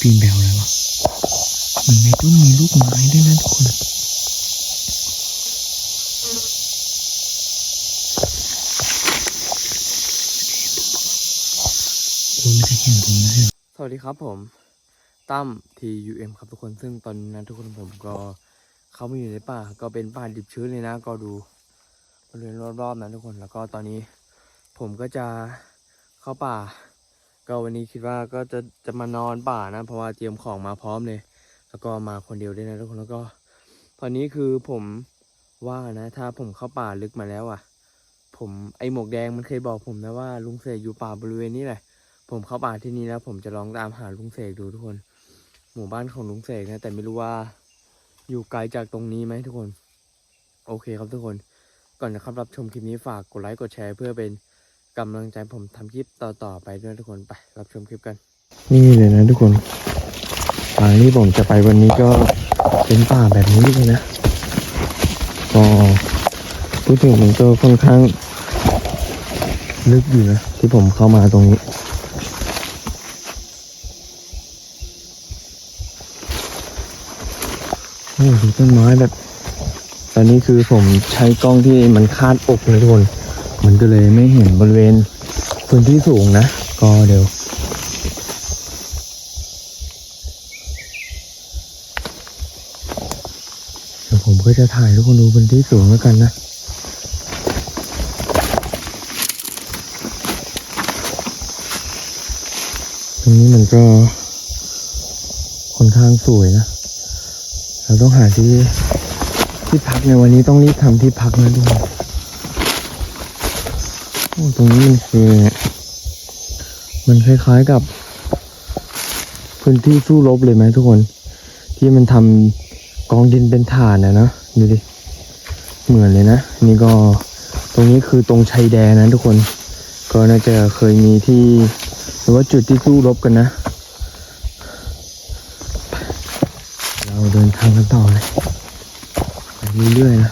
มันจะปีนแบวเลยวะมันในต้นมีลูกไม้ด้วยนะทุกคนคุณไม่ได้เห็นผมนะสวัสดีครับผม ตั้ม TUM ครับทุกคน ซึ่งตอนนี้นทุกคนผมก็เข้ามาอยู่ในป่า ก็เป็นป่าดิบชื้นเลยนะ ก็ดูบริเวณรอบๆนะทุกคน แล้วก็ตอนนี้ผมก็จะเข้าป่า ก็วันนี้คิดว่าก็จะจะมานอนป่านะ เพราะว่าเตรียมของมาพร้อมเลย แล้วก็มาคนเดียวด้วยนะทุกคนแล้วก็ตอนนี้คือผมว่านะ ถ้าผมเข้าป่าลึกมาแล้วอะ ผมไอหมวกแดงมันเคยบอกผมนะว่าลุงเสกอยู่ป่าบริเวณนี้แหละ ผมเข้าป่าที่นี่แล้ว ผมจะลองตามหาลุงเสกดูทุกคน หมู่บ้านของลุงเสกนะ แต่ไม่รู้ว่าอยู่ไกลจากตรงนี้ไหมทุกคน โอเคครับทุกคน ก่อนนะครับรับชมคลิปนี้ฝากกดไลค์กดแชร์เพื่อเป็น กำลังใจผมทำคลิปต่อๆไปด้วยทุกคนไป รับชมคลิปกัน นี่เลยนะทุกคนทางที่ผมจะไปวันนี้ก็เป็นป่าแบบนี้เลยนะก็พูดถึงมันก็ค่อนข้าง ลึกอยู่นะที่ผมเข้ามาตรงนี้โอ้ดูต้นไม้แบบ ตอนนี้คือผมใช้กล้องที่มันคาดอกเลยทุกคน มันก็เลยไม่เห็นบริเวณพื้นที่สูงนะ ก็เดี๋ยวเดี๋ยวผมก็จะถ่ายทุกคนดูพื้นที่สูงแล้วกันนะตรงนี้มันก็ค่อนข้างสวยนะ เราต้องหาที่ที่พักในวันนี้ต้องรีบทำที่พักนะทุกคน ตรงนี้มันคือ มันคล้ายๆกับพื้นที่สู้รบเลยไหมทุกคน ที่มันทำกองดินเป็นฐานนะเนอะดูดิเหมือนเลยนะ นี่ก็ตรงนี้คือตรงชายแดนนะทุกคน ก็น่าจะเคยมีที่หรือว่าจุดที่สู้รบกันนะ เราเดินทางกันต่อเลยไปเรื่อยๆนะ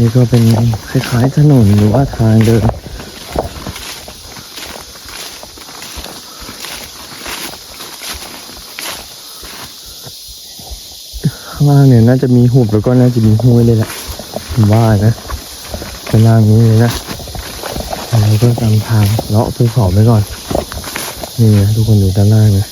นี่ก็เป็นคล้ายๆถนนหรือว่าทางเดินข้างล่างเนี่ยน่าจะมีหุบแล้วก็น่าจะมีห้วยเลยแหละผมว่านะข้างล่างนี้เลยนะเราก็ตามทางเลาะภูเขาไปก่อน นี่นะทุกคนอยู่ด้านล่างนะ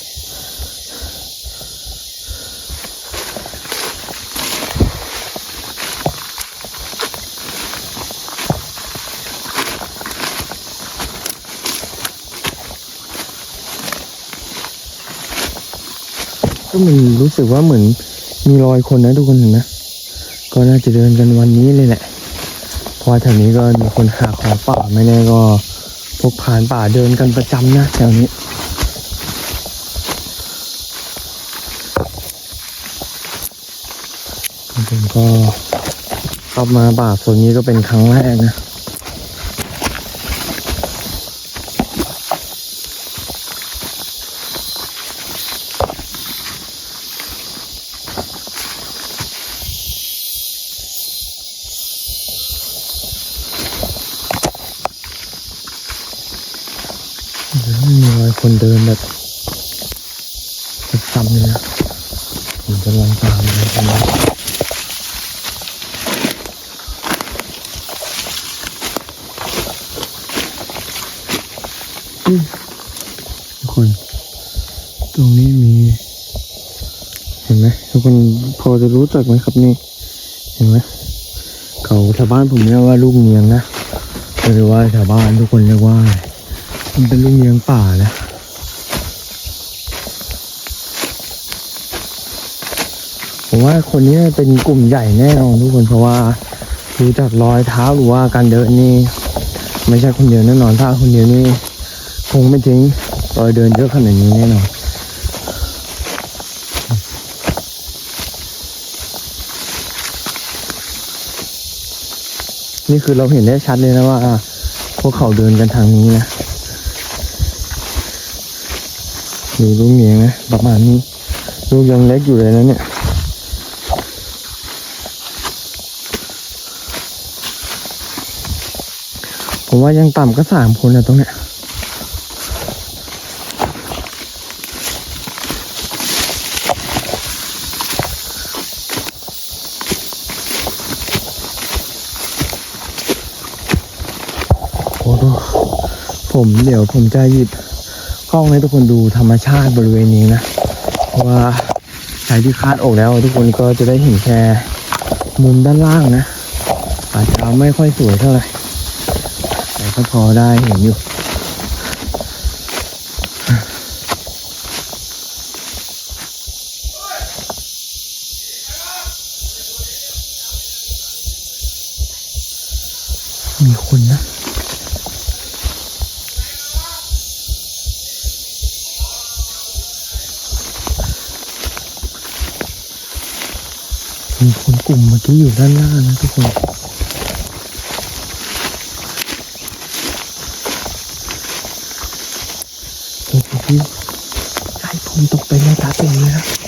ก็มันรู้สึกว่าเหมือนมีรอยคนนะทุกคนเห็นไหมก็น่าจะเดินกันวันนี้เลยแหละเพราะแถวนี้ก็มีคนหาของป่าไม่แน่ก็พวกผ่านป่าเดินกันประจำนะแถวนี้ผมก็เข้ามาป่าโซนนี้ก็เป็นครั้งแรกนะ แล้วมีรอย คนเดินแบบประจำเลยนะผมจะลองตามนะตรงนี้อืมทุกคน ตรงนี้มี เห็นไหมทุกคนพอจะรู้จักไหมครับนี่ เห็นไหมเขาชาวบ้านผมเรียกว่าลูกเนียงนะหรือว่าชาวบ้านทุกคนเรียกว่า มันเป็นลูกเนียงป่านะ ผมว่าคนนี้เป็นกลุ่มใหญ่แน่นอนทุกคนเพราะว่าดูจากรอยเท้าหรือว่าการเดินนี่ไม่ใช่คนเดียวแน่นอนถ้าคนเดียวนี่คงไม่ทิ้งรอยเดินเยอะขนาดนี้แน่นอนนี่คือเราเห็นได้ชัดเลยนะว่าพวกเขาเดินกันทางนี้นะดูลูกเมียนะประมาณนี้ลูกยังเล็กอยู่เลยนะเนี่ย ผมว่ายังต่ำก็สามคนนะตรงเนี้ยโอ้โหผมเดี๋ยวผมจะหยิบกล้องให้ทุกคนดูธรรมชาติบริเวณนี้นะ เพราะว่าสายที่คาดอกแล้ว ทุกคนก็จะได้เห็นแค่มุมด้านล่างนะ อาจจะไม่ค่อยสวยเท่าไหร่ ก็พอได้เห็นอยู่มีคนนะมีคนกลุ่มเมื่อกี้อยู่ด้านล่างนะทุกคนโอ้โหใจ ผมตกไ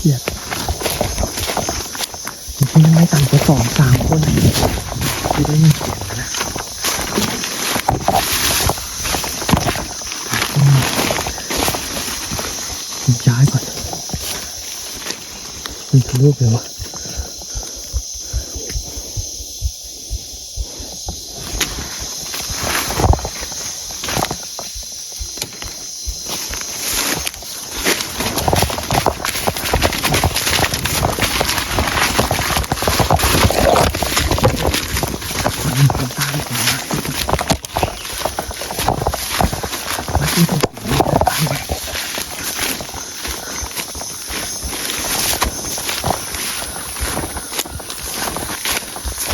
เครียดจริงๆไม่ต่ำกว่าสองสามคนนะที่ได้ยินเสียงนะย้ายก่อนมันทะลุเลยวะ มีคนตามผมมาเมื่อกี้ผมเห็นมีคนตามไป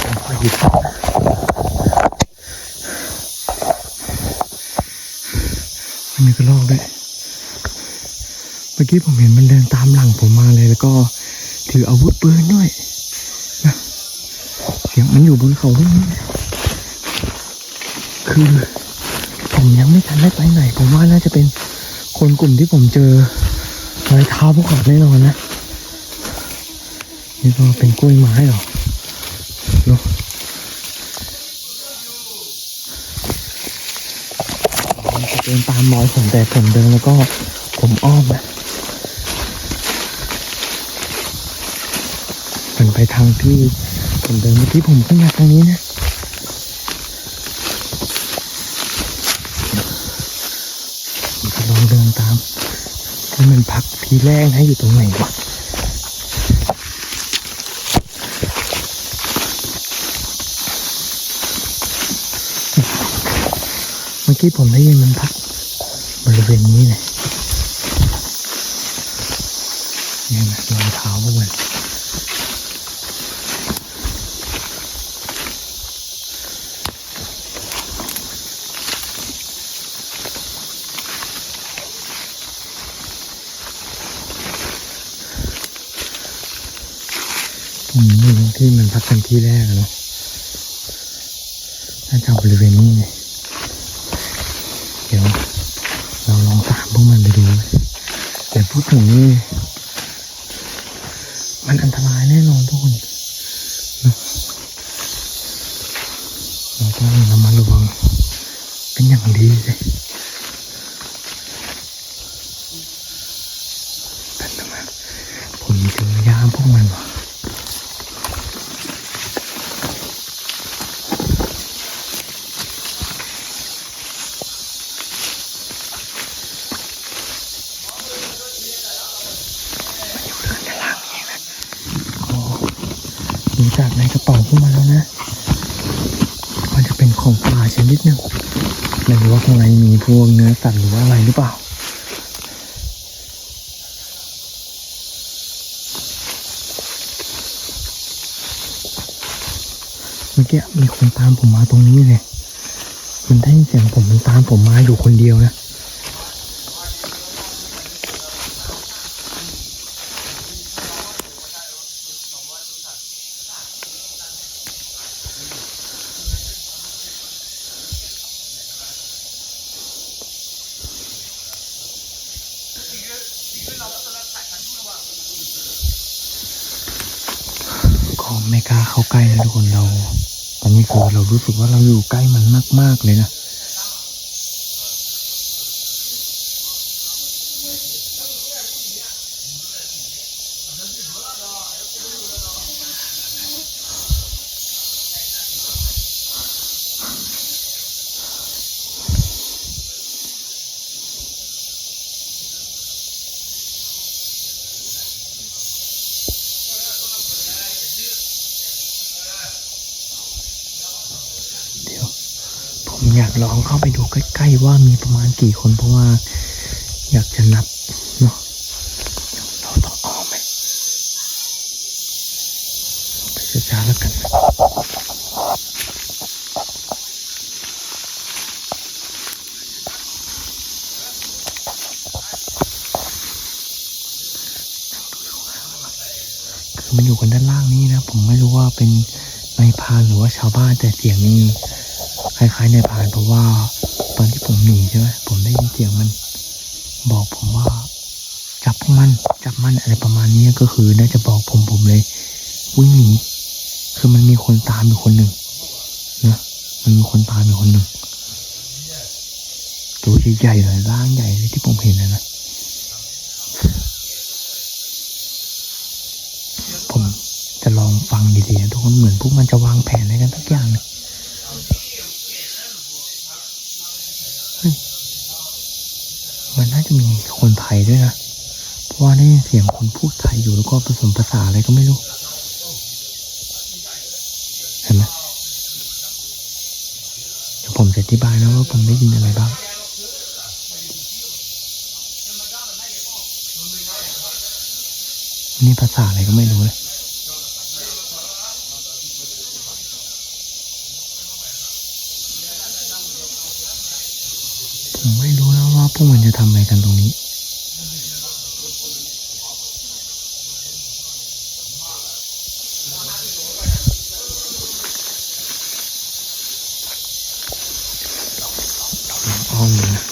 ผมขอหยิบก่อนนะมันมีกระรอกด้วย เมื่ อกี้ผมเห็นมันเดินตามหลังผมมาเลยแล้วก็ถืออาวุธปืนด้วยนะเสียงมันอยู่บนเขาตรงนี้นะคือผมยังไม่ทันได้ไปไหน ผมว่าน่าจะเป็นคนกลุ่มที่ผมเจอรอยเท้าพวกเขาแน่นอนนะนี่ก็เป็นกล้วยไม้หรอเนอะผมจะเดินตามรอยผมแต่ผมเดินแล้วก็ผมอ้อมนะมันไป ทางที่ผมเดินเมื่อกี้ผมก็มาทางนี้นะผมจะลองเดินตามที่มันพักทีแรกนะอยู่ตรงไหนวะเมื่อกี้ผมได้ยินมันพักบริเวณนี้เลยนี่นะรอยเท้าพวกมันผมไม่รู้ ที่มันที่แรกเนาะน่าจะบริเวณนี้ไงเดี๋ยวเราลองตามพวกมันไปดูไหมถึงนี่มันอันตรายแน่นอนทุกคนเราต้องระมัดระวังเป็นอย่างดีเลยเป็นทำไมผมเจอยามพวกมันวะมันอยู่ด้านล่างนี่นะก็ดูจากในกาพวกมันแล้วนะ มันจะเป็นของป่าชนิดหนึ่งไม่รู้ว่าข้างในมีพวกเนื้อสัตว์หรือว่าอะไรหรือเปล่าเมื่อกี้มีคนตามผมมาตรงนี้เลย มันได้ยินเสียงผมมันตามผมมาอยู่คนเดียวนะ ก็ไม่กล้าเข้าใกล้นะทุกคนเรา ตอนนี้คือเรารู้สึกว่าเราอยู่ใกล้มันมาก ๆ เลยนะ อยากลองเข้าไปดูใกล้ๆว่ามีประมาณกี่คนเพราะว่า อยากจะนับเนาะเราต้องออมไปไปช้าๆแล้วกันคือมันอยู่กันด้านล่างนี้นะ ผมไม่รู้ว่าเป็นนายพานหรือว่าชาวบ้านแต่เสียงนี้ คล้ายๆในพรานเพราะว่าตอนที่ผมหนีใช่ไหมผมได้ยินเสียงมัน บอกผมว่า จับพวกมันจับมันอะไรประมาณนี้ก็คือน่าจะบอกผมผมเลยวิ่งหนีคือมันมีคนตามอยู่คนหนึ่งนะมันมีคนตามอยู่คนหนึ่งตัวใหญ่ๆเลยร่างใหญ่เลยที่ผมเห็นนะนะผมจะลองฟังดีๆนะทุกคนเหมือนพวกมันจะวางแผนอะไรกันสักอย่างหนึง มันน่าจะมีคนไทยด้วยนะ เพราะว่าได้ยินเสียงคนพูดไทยอยู่แล้วก็ผสมภาษาอะไรก็ไม่รู้ เห็นไหมเดี๋ยวผมจะอธิบายนะว่าผมได้ยินอะไรบ้าง นี่ภาษาอะไรก็ไม่รู้เลย ผมไม่รู้นะว่า พวกมันจะทำอะไรกันตรงนี้ เราลองอ้อมดูนะ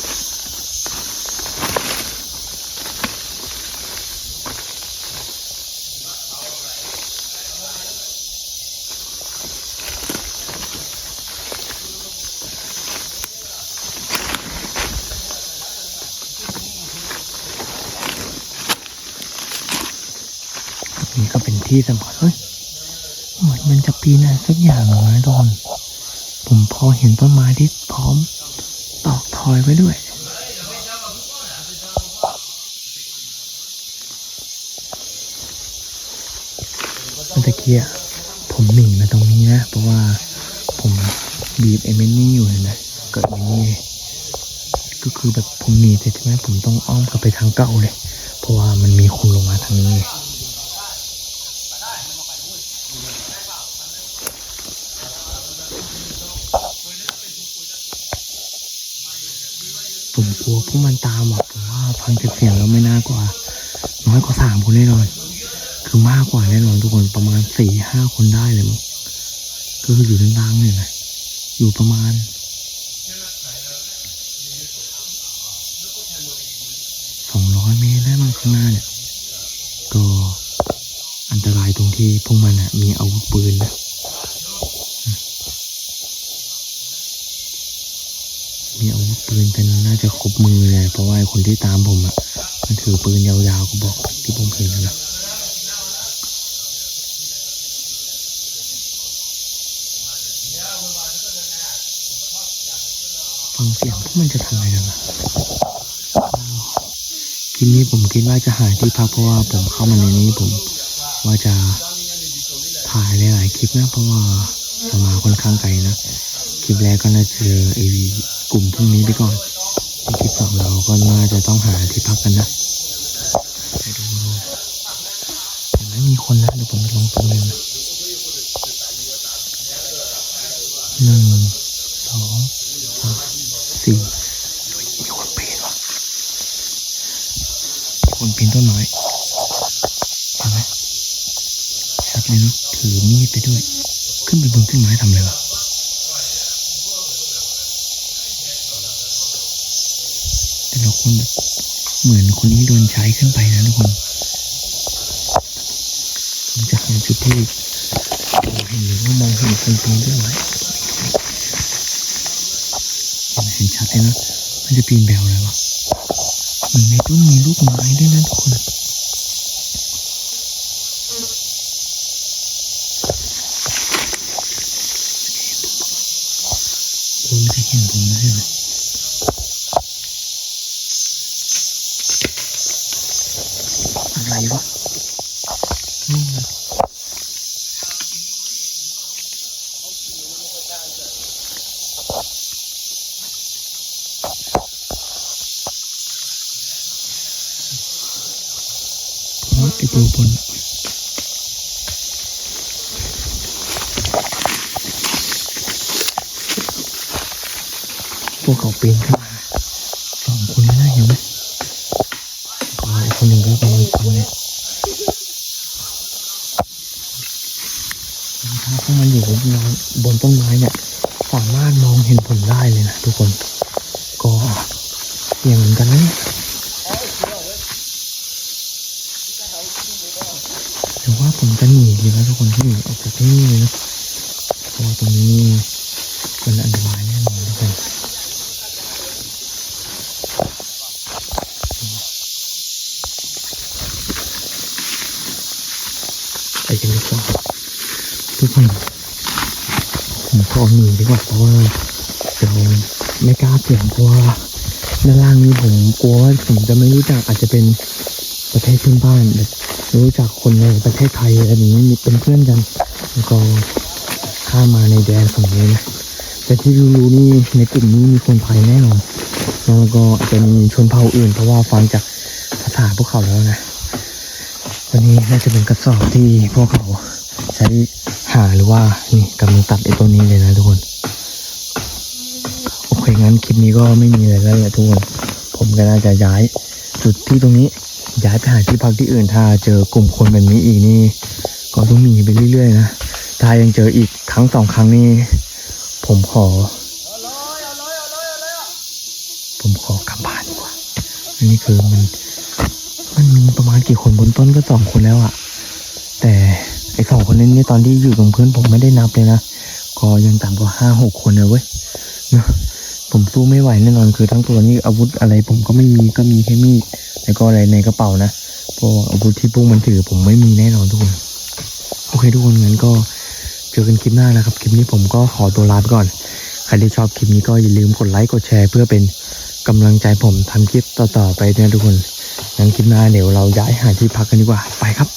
นี่ก็เป็น ที่สำคัญเฮ้ยเหมือนมันจะปีนอะไรสักอย่างเลยนะทุกคนผมพอเห็นต้นไม้ที่พร้อมตอกทอยไว้ด้วย เมื่อกี้ผมหนีมาตรงนี้นะ เพราะว่าผมบีบเอเมินี่อยู่เห็นไหมเกิดอย่างนี้ก็คือแบบผมหนีแต่ใช่ไหมผมต้องอ้อมกลับไปทางเก่าเลย เพราะว่ามันมีคนลงมาทางนี้ไงผม กลัวพวกมันตามอะผมว่าฟังจากเสียงแล้วไม่น่ากว่า น้อยกว่าสามคนแน่นอน คือมากกว่าแน่นอนทุกคนประมาณสี่ห้าคนได้เลยมั้งก็คืออยู่ด้านล่างเนี่ยนะอยู่ประมาณสองร้อยเมตรได้มั้งข้างหน้าเนี่ยก็อันตรายตรงที่พวกมันอะมีอาวุธปืนนะ มีอาวุธ ปืนเป็นน่าจะครบมือเลย เพราะว่าคนที่ตามผมอะ่ะ มันถือปืนยาวๆก็บอกที่ผมเห็นนะฟังเสียงพวกมันจะทำอะไรกันล่ะทีนี้ผมคิดว่าจะหาที่พักเพราะว่าผมเข้ามาในนี้ผมว่าจะถ่ายหลายๆคลิปนะเพราะว่าเรามาค่อนข้างไกลนะ คลิปแรกก็น่าจะเจอไอ้ กลุ่มพวกนี้ไปก่อนในคลิปสองเราก็น่าจะต้องหาที่พักกันนะไปดูเห็นไหมมีคนนะเดี๋ยวผมไปลองตรงนึงนะหนึ่งสองสามสี่มีคนปีนวะคนปีนต้นไม้เห็นไหมชัดเลยเนาะถือมีดไปด้วย ขึ้นไปบนต้นไม้ทำอะไรวะ แต่ละคนแบบเหมือนคนนี้โดนใช้ขึ้นไปนะทุกคนผมจะหาจุดที่มองเห็นหรือว่ามองเห็นคนปีนด้วยไหมเห็นชัดเลยนะมันจะปีนแบวเลยวะเหมือนในต้นมีลูกไม้ด้วยนะทุกคนคุณจะเห็นผมนะใช่ไหม อะไรวะนี่ไง ตัวบนพวกเขาปีนขึ้นมาสองคนนี่นะเห็นไหมก็อีกคนหนึ่งก็กำลังปีนเลยถ้ามันอยู่บนบนต้นไม้เนี่ย สามารถมองเห็นผมได้เลยนะทุกคน ก็เสี่ยงเหมือนกันนะเนี่ยแต่ว่า ผมจะหนีดีนะทุกคนที่หนีออกจากที่นี่เลยนะเพราะว่าตรงนี้มันอันตรายแน่นอนทุกคนไปกันดีกว่าทุกคนผมขอหนีดีกว่าเพราะว่าเดี๋ยวไม่กล้าเสี่ยงเพราะว่าด้านล่างนี้ผมกลัวว่าผมจะไม่รู้จักอาจจะเป็นประเทศเพื่อนบ้านแบบ รู้จักคนในประเทศไทยอะไรอย่างนี้มีเป็นเพื่อนกัน แล้วก็ข้ามาในแดนฝั่งนี้นะแต่ที่รู้ๆนี่ในกลุ่มนี้มีคนไทยแน่นอนแล้วก็อาจจะมีชนเผ่าอื่น เพราะว่าฟังจากภาษาพวกเขาแล้วนะวันนี้น่าจะเป็นกระสอบที่พวกเขาใช้หาหรือว่านี่กำลังตัดไอ้ต้นนี้เลยนะทุกคนโอเคงั้นคลิปนี้ก็ไม่มีอะไรแล้วแหละทุกคน ผมก็น่าจะย้ายจุดที่ตรงนี้ ย้ายไปหาที่พักที่อื่นถ้าเจอกลุ่มคนแบบนี้อีกนี่ ก็ต้องหนีไปเรื่อยๆนะถ้ายังเจออีกครั้งสองครั้งนี่ผมขอ ผมขอกลับบ้านดีกว่าอันนี้คือมัน มันมีประมาณกี่คนบนต้นก็สองคนแล้วอะแต่ไอสองคนนี้นี่ตอนที่อยู่ตรงพื้นผมไม่ได้นับเลยนะก็ยังต่ำกว่าห้าหกคนเลยเว้ยนะผมสู้ไม่ไหวแน่นอนคือทั้งตัวนี้อาวุธอะไรผมก็ไม่มีก็มีแค่มีด แล้วก็อะไรในกระเป๋านะเพราะอาวุธที่พวกมันถือผมไม่มีแน่นอนทุกคนโอเคทุกคนงั้นก็เจอกันคลิปหน้านะครับ คลิปนี้ผมก็ขอตัวลาไปก่อน ใครที่ชอบคลิปนี้ก็อย่าลืมกดไลค์กดแชร์ เพื่อเป็นกำลังใจผมทำคลิปต่อๆไปนะทุกคนงั้นคลิปหน้าเดี๋ยวเราย้ายหาที่พักกันดีกว่าไปครับ